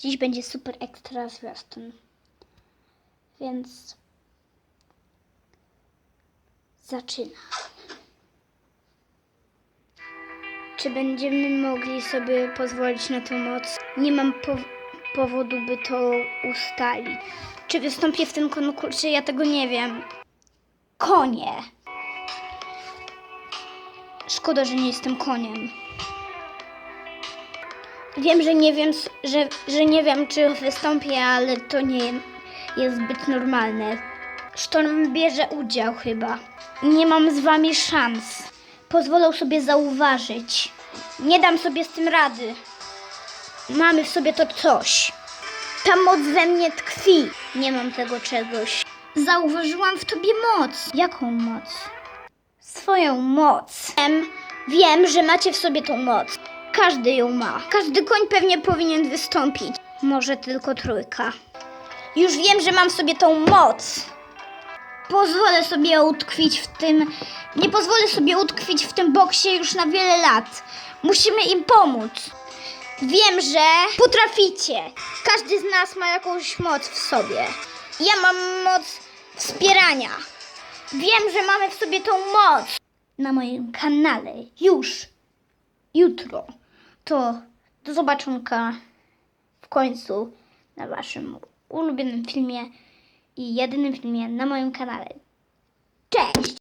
Dziś będzie super ekstra zwiastun. Więc zaczynam. Czy będziemy mogli sobie pozwolić na tą moc? Nie mam po powodu, by to ustalić. Czy wystąpię w tym konkursie? Ja tego nie wiem. Konie. Szkoda, że nie jestem koniem. Wiem, że nie wiem, że, że nie wiem, czy wystąpię, ale to nie jest zbyt normalne. Sztorm bierze udział chyba. Nie mam z wami szans. Pozwolę sobie zauważyć. Nie dam sobie z tym rady. Mamy w sobie to coś. Ta moc we mnie tkwi. Nie mam tego czegoś. Zauważyłam w tobie moc. Jaką moc? Swoją moc. Wiem, wiem, że macie w sobie tą moc. Każdy ją ma. Każdy koń pewnie powinien wystąpić. Może tylko trójka. Już wiem, że mam w sobie tą moc. Pozwolę sobie utkwić w tym. Nie pozwolę sobie utkwić w tym boksie już na wiele lat. Musimy im pomóc. Wiem, że potraficie. Każdy z nas ma jakąś moc w sobie. Ja mam moc wspierania. Wiem, że mamy w sobie tą moc. Na moim kanale już jutro. To do zobaczonka w końcu na waszym ulubionym filmie i jedynym filmie na moim kanale. Cześć!